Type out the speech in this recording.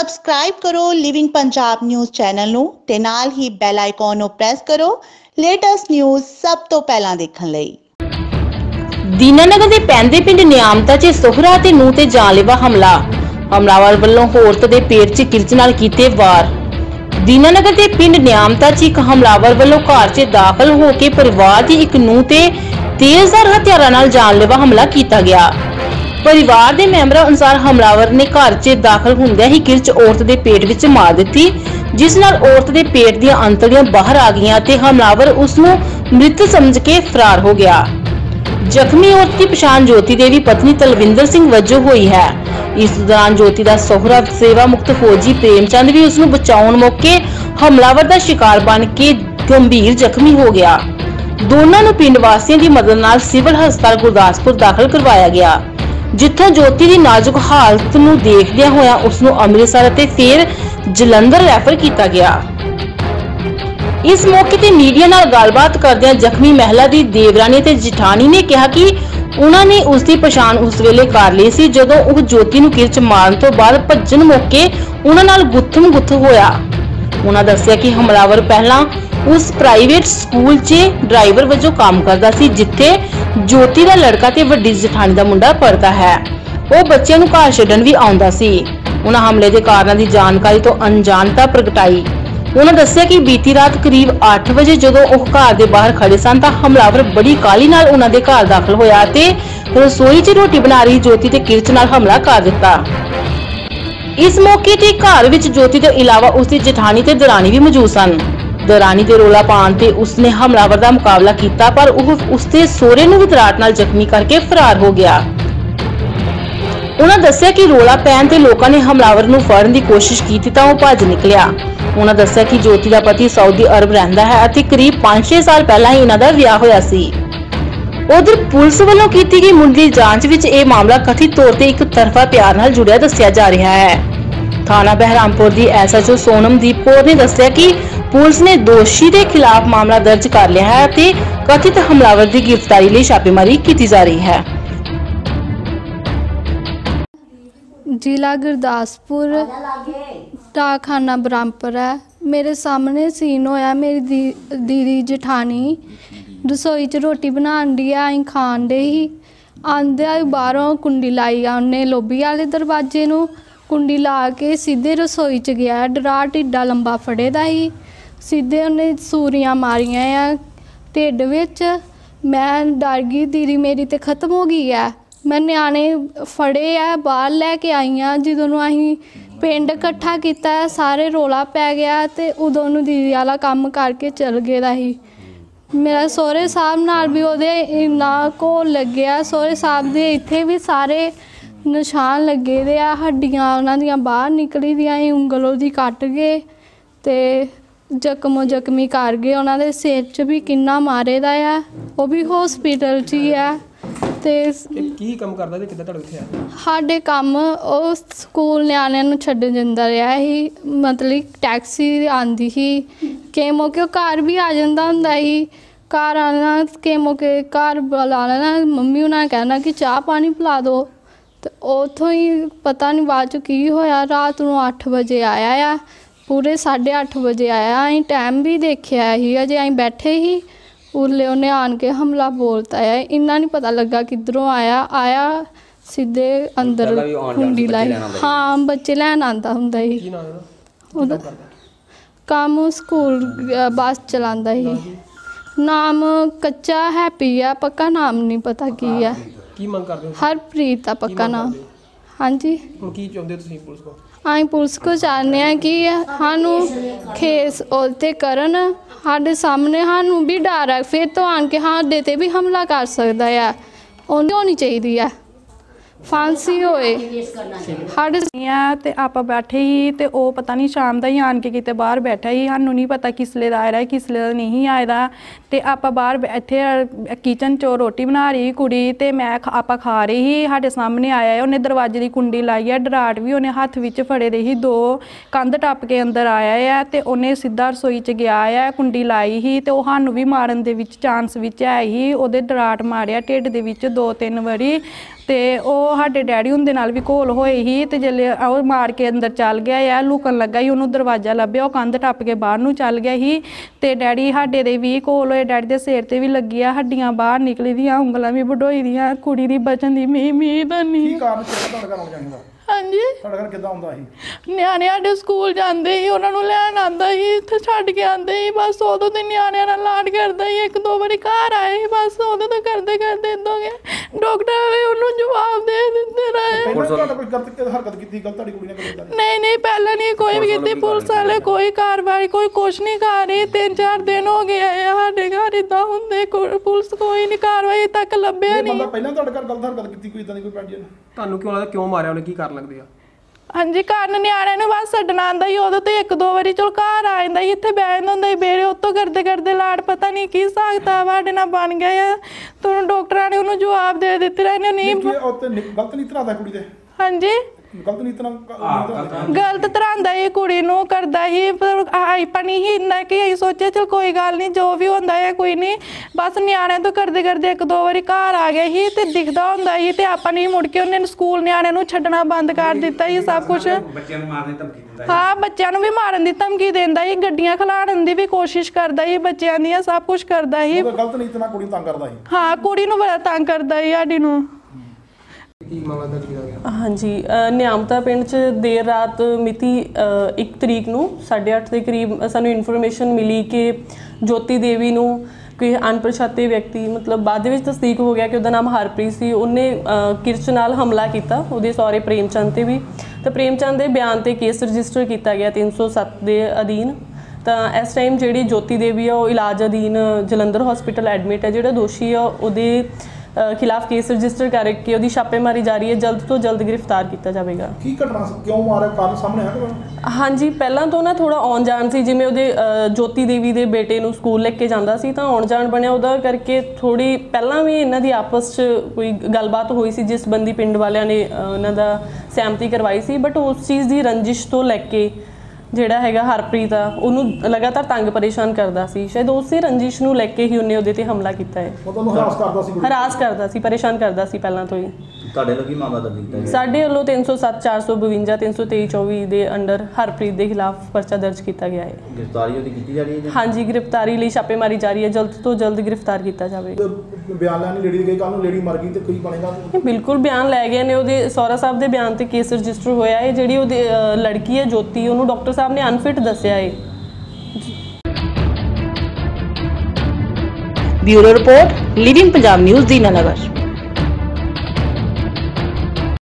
Subscribe ਕਰੋ living Punjab news channel ਨੂੰ ਤੇ ਨਾਲ ਹੀ ਬੈਲ ਆਈਕਨ ਨੂੰ ਪ੍ਰੈਸ ਕਰੋ ਲੇਟੈਸਟ ਨਿਊਜ਼ ਸਭ ਤੋਂ ਪਹਿਲਾਂ ਦੇਖਣ ਲਈ। ਦੀਨਾਨਗਰ ਦੇ ਪੈਂਦੇ ਪਿੰਡ ਨਿਆਮਤਾ 'ਚ ਸੋਹਰਾ ਤੇ ਨੂੰਹ ਤੇ ਜਾਨਲੇਵਾ ਹਮਲਾ। ਹਮਲਾਵਰ ਵੱਲੋਂ ਔਰਤ ਦੇ ਪੇਟ 'ਚ ਕਿਰਚ ਨਾਲ ਕੀਤੇ ਵਾਰ। ਦੀਨਾਨਗਰ ਦੇ ਪਿੰਡ ਨਿਆਮਤਾ 'ਚ ਇੱਕ ਹਮਲਾਵਰ ਵੱਲੋਂ ਘਰ 'ਚ ਦਾਖਲ ਹੋ ਕੇ ਪਰਿਵਾਰ ਦੀ ਇੱਕ ਨੂੰ ਤੇ ਤੇਜ਼ਧਾਰ ਹਥਿਆਰਾਂ ਨਾਲ ਜਾਨਲੇਵਾ ਹਮਲਾ ਕੀਤਾ ਗਿਆ। ਪਰਿਵਾਰ ਦੇ ਮੈਂਬਰਾਂ ਅਨੁਸਾਰ ਹਮਲਾਵਰ ਨੇ ਘਰ 'ਚ ਦਾਖਲ ਹੁੰਦਿਆਂ ਹੀ ਕਿਰਚ ਔਰਤ ਦੇ ਪੇਟ ਵਿੱਚ ਮਾਰ ਦਿੱਤੀ, ਜਿਸ ਨਾਲ ਔਰਤ ਦੇ ਪੇਟ ਦੀਆਂ ਅੰਤੜੀਆਂ ਬਾਹਰ ਆ ਗਈਆਂ ਤੇ ਹਮਲਾਵਰ ਉਸ ਨੂੰ ਮ੍ਰਿਤ ਸਮਝ ਕੇ ਫਰਾਰ ਹੋ ਗਿਆ। ਜ਼ਖਮੀ ਔਰਤ ਦੀ ਪਛਾਣ ਜੋਤੀ ਦੇਵੀ ਪਤਨੀ ਤਲਵਿੰਦਰ ਸਿੰਘ ਵਜੋਂ ਹੋਈ ਹੈ। ਇਸ ਦੌਰਾਨ ਜੋਤੀ ਦਾ ਸਹੁਰਾ ਸੇਵਾ ਮੁਕਤ ਫੌਜੀ ਪ੍ਰੇਮਚੰਦ ਵੀ ਉਸ ਨੂੰ ਬਚਾਉਣ ਮੌਕੇ ਹਮਲਾਵਰ ਦਾ ਸ਼ਿਕਾਰ ਬਣ ਕੇ ਗੰਭੀਰ ਜ਼ਖਮੀ ਹੋ ਗਿਆ। ਦੋਨਾਂ ਨੂੰ ਪਿੰਡ ਵਾਸੀਆਂ ਦੀ ਮਦਦ ਨਾਲ ਸਿਵਲ ਹਸਪਤਾਲ ਗੁਰਦਾਸਪੁਰ ਦਾਖਲ ਕਰਵਾਇਆ ਗਿਆ। ਜਿੱਥੋਂ ਜੋਤੀ ਦੀ ਨਾਜ਼ੁਕ ਹਾਲਤ ਨੂੰ ਦੇਖਦਿਆਂ ਹੋਇਆਂ ਉਸ ਨੂੰ ਅੰਮ੍ਰਿਤਸਰ ਅਤੇ ਫਿਰ ਜਲੰਧਰ ਰੈਫਰ ਕੀਤਾ ਗਿਆ। ਇਸ ਮੌਕੇ ਤੇ ਮੀਡੀਆ ਨਾਲ ਗੱਲਬਾਤ ਕਰਦਿਆਂ ਜ਼ਖਮੀ ਮਹਿਲਾ ਦੀ ਦੇਵਰਾਨੀ ਤੇ ਜਠਾਣੀ ਨੇ ਕਿਹਾ ਕਿ ਉਹਨਾਂ ਨੇ ਉਸ ਦੀ ਪਛਾਣ ਉਸ ਵੇਲੇ ਕਰ ਲਈ ਸੀ, ਜਦੋਂ ਉਹ ਜੋਤੀ ਨੂੰ ਕਿਰਚ ਮਾਰਨ ਤੋਂ ਬਾਅਦ ਭੱਜਣ ਮੌਕੇ ਉਹਨਾਂ ਨਾਲ ਗੁੱਥਮ ਗੁੱਥ ਹੋਇਆ। ਉਹਨਾਂ ਦੱਸਿਆ ਕਿ ਹਮਲਾਵਰ ਪਹਿਲਾਂ ਉਸ ਪ੍ਰਾਈਵੇਟ ਸਕੂਲ 'ਚ ਡਰਾਈਵਰ ਵਜੋਂ ਕੰਮ ਕਰਦਾ ਸੀ, ਜਿੱਥੇ ਜੋਤੀ ਦਾ ਲੜਕਾ ਤੇ ਵੱਡੀ ਜਠਾਣੀ ਦਾ ਮੁੰਡਾ ਪੜਦਾ ਹੈ। ਉਹ ਬੱਚਿਆਂ ਨੂੰ ਘਰ ਛੱਡਣ ਵੀ ਆਉਂਦਾ ਸੀ। ਉਹਨਾਂ ਹਮਲੇ ਦੇ ਕਾਰਨਾਂ ਦੀ ਜਾਣਕਾਰੀ ਤੋਂ ਅਣਜਾਣਤਾ ਪ੍ਰਗਟਾਈ। ਉਹਨਾਂ ਦੱਸਿਆ ਕਿ ਬੀਤੀ ਰਾਤ ਕਰੀਬ 8 ਵਜੇ ਜਦੋਂ ਉਹ ਘਰ ਦੇ ਬਾਹਰ ਖੜੇ ਸਨ ਤਾਂ ਹਮਲਾਵਰ ਬੜੀ ਕਾਲੀ ਨਾਲ ਉਹਨਾਂ ਦੇ ਘਰ ਦਾਖਲ ਹੋਇਆ ਤੇ ਰਸੋਈ 'ਚ ਰੋਟੀ ਬਣਾ ਰਹੀ ਜੋਤੀ ਤੇ ਕਿਰਚ ਨਾਲ ਹਮਲਾ ਕਰ ਦਿੱਤਾ। ਇਸ ਮੌਕੇ ਤੇ ਘਰ ਵਿੱਚ ਜੋਤੀ ਤੋਂ ਇਲਾਵਾ ਉਸ ਦੀ ਜਠਾਣੀ ਤੇ ਦਰਾਣੀ ਵੀ ਮੌਜੂਦ ਸਨ। ਦਰਾਣੀ ਦੇ ਰੋਲਾ ਪਾਉਣ ਤੇ ਉਸਨੇ ਹਮਲਾਵਰ ਦਾ ਮੁਕਾਬਲਾ ਕੀਤਾ, ਪਰ ਉਹ ਉਸਦੇ ਸੋਹਰੇ ਨੂੰ ਵੀ ਨਾਲ ਜ਼ਖਮੀ ਕਰਕੇ ਫਰਾਰ ਹੋ ਗਿਆ। ਉਹਨਾਂ ਦੱਸਿਆ ਕਿ ਰੋਲਾ ਪੈਣ ਤੇ ਲੋਕਾਂ ਨੇ ਹਮਲਾਵਰ ਨੂੰ ਫੜਨ ਦੀ ਕੋਸ਼ਿਸ਼ ਕੀਤੀ ਤਾਂ ਉਹ ਭੱਜ ਨਿਕਲਿਆ। ਉਹਨਾਂ ਦੱਸਿਆ ਕਿ ਜੋਤੀ ਦਾ ਪਤੀ ਸਾਊਦੀ ਅਰਬ ਰਹਿੰਦਾ ਹੈ ਅਤੇ ਕਰੀਬ 5-6 ਸਾਲ ਪਹਿਲਾਂ ਹੀ ਇਹਨਾਂ ਦਾ ਵਿਆਹ ਹੋਇਆ ਸੀ। ਉਧਰ ਪੁਲਿਸ ਵੱਲੋਂ ਕੀਤੀ ਗਈ ਮੁੱਢਲੀ ਜਾਂਚ ਵਿੱਚ ਇਹ ਮਾਮਲਾ ਕਥਿਤ ਤੌਰ ਤੇ ਇੱਕ ਤਰਫਾ ਪਿਆਰ ਨਾਲ ਜੁੜਿਆ ਦੱਸਿਆ ਜਾ ਰਿਹਾ ਹੈ। ਥਾਣਾ ਬਹਿਰਾਮਪੁਰ ਦੀ ਐਸਐਚਓ ਸੋਨਮਦੀਪ ਕੌਰ ਨੇ ਦੱਸਿਆ ਕਿ ਪੁਲਿਸ ਨੇ ਦੋਸ਼ੀ ਦੇ ਖਿਲਾਫ ਮਾਮਲਾ ਦਰਜ ਕਰ ਲਿਆ ਹੈ ਅਤੇ ਕਥਿਤ ਹਮਲਾਵਰ ਦੀ ਗ੍ਰਿਫਤਾਰੀ ਲਈ ਛਾਪੇਮਾਰੀ ਕੀਤੀ ਜਾ ਰਹੀ ਹੈ। ਜ਼ਿਲ੍ਹਾ ਗੁਰਦਾਸਪੁਰ ਡਾਕਖਾਨਾ ਬ੍ਰਹਮਪੁਰ ਹੈ। ਮੇਰੇ ਸਾਹਮਣੇ ਸੀਨ ਹੋਇਆ, ਮੇਰੀ ਦੀ- ਦੀਦੀ ਜਠਾਣੀ ਰਸੋਈ 'ਚ ਰੋਟੀ ਬਣਾਉਣ ਦੀ ਆ, ਅਸੀਂ ਖਾਣ ਦੇ ਹੀ ਆਂਦਿਆਂ ਹੀ ਬਾਹਰੋਂ ਕੁੰਡੀ ਲਾਈ ਆ ਉਹਨੇ, ਲੋਬੀ ਵਾਲੇ ਦਰਵਾਜ਼ੇ ਨੂੰ ਕੁੰਡੀ ਲਾ ਕੇ ਸਿੱਧੇ ਰਸੋਈ 'ਚ ਗਿਆ ਡਰਾ ਢਿੱਡਾ ਲੰਬਾ ਫੜੇ ਦਾ ਹੀ ਸਿੱਧੇ ਉਹਨੇ ਸੂਰੀਆਂ ਮਾਰੀਆਂ ਆ, ਢਿੱਡ ਵਿੱਚ। ਮੈਂ ਡਰ ਗਈ, ਦੀਦੀ ਮੇਰੀ ਤੇ ਖਤਮ ਹੋ ਗਈ ਆ। ਮੈਂ ਨਿਆਣੇ ਫੜੇ ਆ, ਬਾਹਰ ਲੈ ਕੇ ਆਈ ਆਈਆਂ ਜਦੋਂ ਨੂੰ ਅਸੀਂ ਪਿੰਡ ਇਕੱਠਾ ਕੀਤਾ, ਸਾਰੇ ਰੋਲਾ ਪੈ ਗਿਆ ਤੇ ਉਦੋਂ ਨੂੰ ਦੀਦੀ ਵਾਲਾ ਕੰਮ ਕਰਕੇ ਚਲ ਗਏ ਦਾ ਸੀ। ਮੇਰਾ ਸਹੁਰੇ ਸਾਹਿਬ ਨਾਲ ਵੀ ਉਹਦੇ ਇੰਨਾ ਕੋ ਲੱਗਿਆ, ਸਹੁਰੇ ਸਾਹਿਬ ਦੇ ਇੱਥੇ ਵੀ ਸਾਰੇ ਨਿਸ਼ਾਨ ਲੱਗੇ ਦੇ ਆ, ਹੱਡੀਆਂ ਉਹਨਾਂ ਦੀਆਂ ਬਾਹਰ ਨਿਕਲੀ ਦੀਆਂ ਸੀ, ਉਂਗਲ ਉਹਦੀ ਕੱਟ ਗਏ ਤੇ ਜ਼ਖਮੋ ਜ਼ਖਮੀ ਕਰ ਗਏ। ਉਹਨਾਂ ਦੇ ਸਿਰ 'ਚ ਵੀ ਕਿੰਨਾ ਮਾਰੇ ਦਾ ਆ। ਉਹ ਵੀ ਹਸਪੀਟਲ 'ਚ ਹੀ ਆ। ਤੇ ਕੀ ਕੰਮ ਕਰਦਾ ਤੇ ਕਿੱਦਾਂ ਤੁਹਾਡੇ ਇੱਥੇ ਆਇਆ ਸਾਡੇ ਕੰਮ ਉਹ ਸਕੂਲ ਨਿਆਣਿਆਂ ਨੂੰ ਛੱਡਣ ਜਾਂਦਾ ਰਿਹਾ ਸੀ। ਮਤਲਬ ਟੈਕਸੀ ਆਂਦੀ ਸੀ। ਕਿ ਮੌਕੇ ਉਹ ਘਰ ਵੀ ਆ ਜਾਂਦਾ ਹੁੰਦਾ ਸੀ। ਘਰ ਆਣਾ ਕਿ ਮੌਕੇ ਘਰ ਬੁਲਾ ਲੈਣਾ ਮੰਮੀ ਉਹਨਾਂ ਨੇ ਕਹਿਣਾ ਕਿ ਚਾਹ ਪਾਣੀ ਪਿਲਾ ਦਿਓ। ਤੇ ਉਥੋਂ ਹੀ ਪਤਾ ਨਹੀਂ ਬਾਅਦ ਚ ਕੀ ਹੋਇਆ। ਰਾਤ ਨੂੰ 8 ਵਜੇ ਆਇਆ ਆ। ਪੂਰੇ 8:30 ਵਜੇ ਆਇਆ ਅਸੀਂ ਟਾਈਮ ਵੀ ਦੇਖਿਆ ਸੀ ਅਜੇ ਅਸੀਂ ਬੈਠੇ ਹੀ। ਉਰਲੇ ਉਹਨੇ ਆਣ ਕੇ ਹਮਲਾ ਬੋਲਤਾ ਆ ਇੰਨਾ ਨਹੀਂ ਪਤਾ ਲੱਗਾ ਕਿੱਧਰੋਂ ਆਇਆ। ਆਇਆ ਸਿੱਧੇ ਅੰਦਰ ਪਹਿਲਾਂ ਵੀ ਆਉਣ ਜਾਣ ਕੁੰਡੀ ਬੱਚੇ ਲਾਈ। ਲੈਣ ਆਉਂਦਾ ਸੀ। ਹਾਂ ਬੱਚੇ ਲੈਣ ਆਂਦਾ ਹੁੰਦਾ ਸੀ। ਕੀ ਨਾਮ ਹੈ ਉਹਦਾ ਕੰਮ ਸਕੂਲ ਅ, ਬੱਸ ਚਲਾਉਂਦਾ ਸੀ। ਨਾਮ ਕੱਚਾ ਹੈਪੀ ਆ ਪੱਕਾ ਨਾਮ ਨਹੀਂ ਪਤਾ ਕੀ ਆ ਕੀ ਮੰਗ ਕਰਦੇ ਹੋ? ਹਰਪ੍ਰੀਤ ਆ ਪੱਕਾ ਮੰਗ ਨਾਮ। ਕਰਦੇ ਹੋ? ਹਾਂਜੀ। ਹੁਣ ਕੀ ਚਾਹੁੰਦੇ ਹੋ ਤੁਸੀਂ ਪੁਲਿਸ ਕੋਲ? ਅਸੀਂ ਪੁਲਿਸ ਕੋ ਚਾਹੁੰਦੇ ਆ ਕਿ ਸਾਨੂੰ ਖੇਸ ਉਹਤੇ ਕਰਨ। ਸਾਡੇ ਸਾਹਮਣੇ ਸਾਨੂੰ ਵੀ ਡਰ ਹੈ, ਫਿਰ ਤੋਂ ਆਣ ਕੇ ਸਾਡੇ ਤੇ ਵੀ ਹਮਲਾ ਕਰ ਸਕਦਾ ਆ। ਉਹਨੂੰ ਹੋਣੀ ਚਾਹੀਦੀ ਆ? ਫਾਂਸੀ ਹੋਏ। ਸਾਡੇ ਆ ਤੇ ਆਪਾਂ ਬੈਠੇ ਹੀ ਤੇ ਉਹ ਪਤਾ ਨਹੀਂ ਸ਼ਾਮ ਦਾ ਹੀ ਆਣ ਕੇ ਕਿਤੇ ਬਾਹਰ ਬੈਠਾ ਹੀ, ਸਾਨੂੰ ਨਹੀਂ ਪਤਾ ਕਿਸ ਲਈ ਦਾ ਆਇਆ ਹੈ ਕਿਸ ਲਈ ਦਾ ਨਹੀਂ ਆਇਦਾ ਤੇ ਆਪਾਂ ਬਾਹਰ ਬੈਠੇ ਕਿਚਨ ਚੋਂ ਰੋਟੀ ਬਣਾ ਰਹੀ ਕੁੜੀ ਤੇ ਮੈਂ ਆਪਾਂ ਖਾ ਰਹੀ ਸੀ, ਸਾਡੇ ਸਾਹਮਣੇ ਆਇਆ ਹੈ, ਉਹਨੇ ਦਰਵਾਜ਼ੇ ਦੀ ਕੁੰਡੀ ਲਾਈ ਹੈ, ਡਰਾਟ ਵੀ ਉਹਨੇ ਹੱਥ ਵਿੱਚ ਫੜੇ ਰਹੀ ਦੋ ਕੰਧ ਟੱਪ ਕੇ ਅੰਦਰ ਆਇਆ ਹੈ ਤੇ ਉਹਨੇ ਸਿੱਧਾ ਰਸੋਈ 'ਚ ਗਿਆ ਹੈ ਕੁੰਡੀ ਲਾਈ ਸੀ ਤੇ ਉਹ ਸਾਨੂੰ ਵੀ ਮਾਰਨ ਦੇ ਵਿੱਚ ਚਾਂਸ ਵਿੱਚ ਆਈ ਹੀ ਉਹਦੇ ਡਰਾਟ ਮਾਰਿਆ, ਢਿੱਡ ਦੇ ਵਿੱਚ ਦੋ ਤਿੰਨ ਵਾਰੀ। ਤੇ ਉਹ ਸਾਡੇ ਡੈਡੀ ਹੁੰਦੇ ਨਾਲ ਵੀ ਘੋਲ ਹੋਏ ਸੀ ਤੇ ਜਿਹੜੇ ਉਹ ਮਾਰ ਕੇ ਅੰਦਰ ਚੱਲ ਗਿਆ ਆ ਲੁਕਣ ਲੱਗਾ ਸੀ ਉਹਨੂੰ ਦਰਵਾਜ਼ਾ ਲੱਭਿਆ ਉਹ ਕੰਧ ਟੱਪ ਕੇ ਬਾਹਰ ਨੂੰ ਚੱਲ ਗਿਆ ਸੀ ਤੇ ਡੈਡੀ ਸਾਡੇ ਦੇ ਵੀ ਘੋਲ ਹੋਏ ਡੈਡੀ ਦੇ ਸਿਰ ਤੇ ਵੀ ਲੱਗੀ ਆ ਹੱਡੀਆਂ ਬਾਹਰ ਨਿਕਲੀ ਦੀਆਂ ਉਂਗਲਾਂ ਵੀ ਵਡੋਈ ਦੀਆਂ ਕੁੜੀ ਦੀ ਬਚਨ ਦੀ ਮੀ ਮੀ ਦਾ ਕੀ ਨਹੀਂ ਕਾਰਨ ਸੀ? ਤੁਹਾਡੇ ਘਰ ਆਉਣ ਜਾਣ ਦਾ? ਹਾਂਜੀ। ਤੁਹਾਡਾ ਘਰ ਕਿੱਦਾਂ ਆਉਂਦਾ ਸੀ? ਨਿਆਣੇ ਸਾਡੇ ਸਕੂਲ ਜਾਂਦੇ ਸੀ ਉਹਨਾਂ ਨੂੰ ਲੈਣ ਆਂਦਾ ਸੀ ਇੱਥੇ ਛੱਡ ਕੇ ਆਂਦੇ ਸੀ ਬਸ ਉਦੋਂ ਤੇ ਨਿਆਣਿਆਂ ਨਾਲ ਲਾਡ ਕਰਦਾ ਸੀ ਇੱਕ ਦੋ ਵਾਰੀ ਘਰ ਆਏ ਸੀ ਬਸ ਉਦੋਂ ਤਾਂ ਕਰਦੇ ਕਰਦੇ ਇਦਾਂ ਗਿਆ। ਡਾਕਟਰ ਨੇ ਉਹਨੂੰ ਦੇ ਪਹਿਲਾਂ ਤੁਹਾਡਾ ਕੋਈ ਗਲਤ ਹਰਕਤ ਕੀਤੀ ਗਲਤ ਤੁਹਾਡੀ ਕੁੜੀ ਨੇ ਕੋਈ ਕੀਤੀ? ਨਹੀਂ ਨਹੀਂ ਪਹਿਲਾਂ ਨਹੀਂ ਕੋਈ ਵੀ ਕੀਤੀ ਪੁਲਿਸ ਵਾਲੇ ਕੋਈ ਕਾਰਵਾਈ ਕੋਈ ਕੁਛ ਨਹੀਂ ਕਰ ਰਹੀ। ਤਿੰਨ ਚਾਰ ਦਿਨ ਹੋ ਗਏ ਆ ਸਾਡੇ ਘਰ ਇਦਾਂ ਹੁੰਦੇ ਕੋ- ਪੁਲਿਸ ਕੋਈ ਨਹੀਂ ਕਾਰਵਾਈ ਤੱਕ ਲੱਭਿਆ ਨਹੀਂ। ਬੰਦਾ ਪਹਿਲਾਂ ਤੁਹਾਡੇ ਘਰ ਗਲਤ ਹਰਕਤ ਕੀਤੀ ਕੋਈ ਇਦਾਂ ਦੀ ਕੋਈ ਨੇ ਤੁਹਾਨੂੰ ਕਿਉਂ ਲੱਗਦਾ ਕਿਉਂ ਮਾਰਿਆ ਉਹਨੇ ਕੀ ਕਾਰਨ ਲੱਗਦੇ ਆ? ਹਾਂਜੀ ਕਾਰਨ ਨਿਆਣਿਆਂ ਨੂੰ ਬਸ ਛੱਡਣਾ ਆਂਦਾ ਸੀ ਉਦੋਂ ਤੇ ਇੱਕ ਦੋ ਵਾਰੀ ਚਲ ਘਰ ਆ ਜਾਂਦਾ ਸੀ ਇੱਥੇ ਬਹਿ ਜਾਂਦਾ ਹੁੰਦਾ ਸੀ ਬੇੜੇ ਉੱਤੋਂ ਕਰਦੇ ਕਰਦੇ ਲਾੜ ਪਤਾ ਨਹੀਂ ਕੀ ਸਾਖਤਾ ਸਾਡੇ ਨਾਲ ਬਣ ਗਿਆ ਆ। ਤੁਹਾਨੂੰ ਡਾਕਟਰਾਂ ਨੇ ਉਹਨੂੰ ਜਵਾਬ ਦੇ ਦਿੱਤੇ ਰਹੇ ਨੇ ਨਹੀਂ ਕੀ ਉਹ ਤੇ ਨਿ- ਗਲਤ ਨਹੀਂ ਤਰਾਦਾ ਕੁੜੀ ਦੇ ਹਾਂਜੀ। ਗਲਤ ਨਹੀਂ ਤਰਾ ਗਲਤ ਤਰਾਂਦਾ ਇਹ ਕੁੜੀ ਨੂੰ ਕਰਦਾ ਹੀ ਪਰ ਆਪਾਂ ਨਹੀਂ ਹੀ ਇੰਨਾ ਕਿ ਅਸੀਂ ਸੋਚਿਆ ਚਲ ਕੋਈ ਗੱਲ ਨਹੀਂ ਜੋ ਵੀ ਹੁੰਦਾ ਹੈ ਕੋਈ ਨਹੀਂ। ਬਸ ਨਿਆਣਿਆਂ ਤੋਂ ਕਰਦੇ ਕਰਦੇ ਇੱਕ ਦੋ ਵਾਰੀ ਘਰ ਆ ਗਏ ਸੀ ਤੇ ਦਿਖਦਾ ਹੁੰਦਾ ਸੀ ਤੇ ਆਪਾਂ ਨਹੀਂ ਮੁੜ ਕੇ ਉਹਨੇ ਸਕੂਲ ਨਿਆਣਿਆਂ ਨੂੰ ਛੱਡਣਾ ਬੰਦ ਕਰ ਦਿੱਤਾ ਸੀ ਸਭ ਕੁਝ ਬੱਚਿਆਂ ਨੂੰ ਮਾਰਨ ਦੀ ਧਮਕੀ ਦਿੰਦਾ ਹਾਂ ਬੱਚਿਆਂ ਨੂੰ ਵੀ ਮਾਰਨ ਦੀ ਧਮਕੀ ਦਿੰਦਾ ਸੀ ਗੱਡੀਆਂ ਖਿਲਾੜਨ ਦੀ ਵੀ ਕੋਸ਼ਿਸ਼ ਕਰਦਾ ਸੀ ਬੱਚਿਆਂ ਦੀਆਂ ਸਭ ਕੁਝ ਕਰਦਾ ਸੀ। ਗਲਤ ਨਹੀਂ ਤਨਾ ਕੁੜੀ ਨੂੰ ਤੰਗ ਕਰਦਾ ਸੀ। ਹਾਂ ਕੁੜੀ ਨੂੰ ਬੜਾ ਤੰਗ ਕਰਦਾ ਸੀ ਸਾਡੀ ਨੂੰ। ਕੀ ਮਾਮਲਾ ਦਰਜ ਕੀਤਾ ਗਿਆ? ਹਾਂਜੀ ਅ, ਨਿਆਮਤਾ ਪਿੰਡ 'ਚ ਦੇਰ ਰਾਤ ਮਿਤੀ 1 ਤਰੀਕ ਨੂੰ 8:30 ਦੇ ਕਰੀਬ ਸਾਨੂੰ ਇਨਫੋਰਮੇਸ਼ਨ ਮਿਲੀ ਕਿ ਜੋਤੀ ਦੇਵੀ ਨੂੰ ਕੋਈ ਅਣਪਛਾਤੇ ਵਿਅਕਤੀ ਮਤਲਬ ਬਾਅਦ ਦੇ ਵਿੱਚ ਤਸਦੀਕ ਹੋ ਗਿਆ ਕਿ ਉਹਦਾ ਨਾਮ ਹਰਪ੍ਰੀਤ ਸੀ ਉਹਨੇ ਅ, ਕਿਰਚ ਨਾਲ ਹਮਲਾ ਕੀਤਾ ਉਹਦੇ ਸਹੁਰੇ ਪ੍ਰੇਮਚੰਦ ਤੇ ਵੀ। ਤਾਂ ਪ੍ਰੇਮਚੰਦ ਦੇ ਬਿਆਨ ਤੇ ਕੇਸ ਰਜਿਸਟਰ ਕੀਤਾ ਗਿਆ 307 ਦੇ ਅਧੀਨ। ਤਾਂ ਇਸ ਟਾਈਮ ਜਿਹੜੀ ਜੋਤੀ ਦੇਵੀ ਆ ਉਹ ਇਲਾਜ ਅਧੀਨ ਜਲੰਧਰ ਹਸਪੀਟਲ ਐਡਮਿਟ ਹੈ ਜਿਹੜਾ ਦੋਸ਼ੀ ਆ ਉਹਦੇ ਖਿਲਾਫ ਕੇਸ ਰਜਿਸਟਰ ਕਰਕੇ ਉਹਦੀ ਛਾਪੇਮਾਰੀ ਜਾਰੀ ਹੈ ਜਲਦ ਤੋਂ ਜਲਦ ਗ੍ਰਿਫਤਾਰ ਕੀਤਾ ਜਾਵੇਗਾ ਕੀ ਘਟਨਾ ਸੀ? ਕਿਉਂ ਮਾਰਿਆ ਕਾਰਨ ਸਾਹਮਣੇ ਆ ਕੋਈ ਹਾਂਜੀ ਪਹਿਲਾਂ ਤੋਂ ਨਾ ਥੋੜਾ ਆਉਣ ਜਾਣ ਸੀ ਜਿਵੇਂ ਉਹਦੇ ਅ, ਜੋਤੀ ਦੇਵੀ ਦੇ ਬੇਟੇ ਨੂੰ ਸਕੂਲ ਲੈ ਕੇ ਜਾਂਦਾ ਸੀ ਤਾਂ ਆਉਣ ਜਾਣ ਬਣਿਆ ਉਹਦਾ ਕਰਕੇ ਥੋੜੀ ਪਹਿਲਾਂ ਵੀ ਇਹਨਾਂ ਦੀ ਆਪਸ 'ਚ ਕੋਈ ਗੱਲਬਾਤ ਹੋਈ ਸੀ ਜਿਸ ਬੰਦੀ ਪਿੰਡ ਵਾਲਿਆਂ ਨੇ ਅ, ਉਹਨਾਂ ਦਾ ਸਹਿਮਤੀ ਕਰਵਾਈ ਸੀ ਬਟ ਉਸ ਚੀਜ਼ ਦੀ ਰੰਜਿਸ਼ ਤੋਂ ਲੈ ਕੇ ਜਿਹੜਾ ਹੈਗਾ ਹਰਪ੍ਰੀਤ ਆ ਉਹਨੂੰ ਲਗਾਤਾਰ ਤੰਗ ਪਰੇਸ਼ਾਨ ਕਰਦਾ ਸੀ। ਸ਼ਾਇਦ ਉਸੇ ਰੰਜਿਸ਼ ਨੂੰ ਲੈ ਕੇ ਹੀ ਉਹਨੇ ਉਹਦੇ ਤੇ ਹਮਲਾ ਕੀਤਾ ਹੈ। ਉਹ ਹਰਾਸ ਕਰਦਾ ਸੀ ਕੁੜੀ ਹਰਾਸ ਕਰਦਾ ਸੀ ਪਰੇਸ਼ਾਨ ਕਰਦਾ ਸੀ ਪਹਿਲਾਂ ਤੋਂ ਹੀ। ਤੁਹਾਡੇ ਲੋਕੀ ਮਾਮਲਾ ਦਰਜ ਕੀਤਾ ਗਿਆ? ਸਾਡੇ ਵੱਲੋਂ 307 452 323 24 ਦੇ ਅੰਡਰ ਹਰਪ੍ਰੀਤ ਦੇ ਖਿਲਾਫ ਪਰਚਾ ਦਰਜ ਕੀਤਾ ਗਿਆ ਹੈ। ਗ੍ਰਿਫਤਾਰੀ ਉਹਦੀ ਕੀਤੀ ਜਾ ਰਹੀ ਹੈ ਹਾਂਜੀ ਗ੍ਰਿਫਤਾਰੀ ਲਈ ਛਾਪੇਮਾਰੀ ਜਾਰੀ ਹੈ। ਜਲਦ ਤੋਂ ਜਲਦ ਗ੍ਰਿਫਤਾਰ ਕੀਤਾ ਜਾਵੇਗਾ। ਤੇ ਬਿਆਨ ਲੈਣ ਲੇਡੀ ਗਈ ਕੱਲ ਨੂੰ ਲੇਡੀ ਮਰ ਗਈ ਤੇ ਕੋਈ ਬਣੇਗਾ? ਇਹ ਬਿਲਕੁਲ ਬਿਆਨ ਲੈ ਗਏ ਨੇ ਉਹਦੇ ਸੌਰਾ ਸਾਹਿਬ ਦੇ ਬਿਆਨ ਤੇ ਕੇਸ ਰਜਿਸਟਰ ਹੋਇਆ ਹੈ ਜਿਹੜੀ ਉਹਦੀ ਅ, ਲੜਕੀ ਹੈ ਜੋਤੀ ਉਹਨੂੰ ਡਾਕਟਰ ਸਾਹਿਬ ਨੇ ਅਨਫਿਟ ਦੱਸਿਆ ਹੈ। Bureau report living Punjab news Dinanagar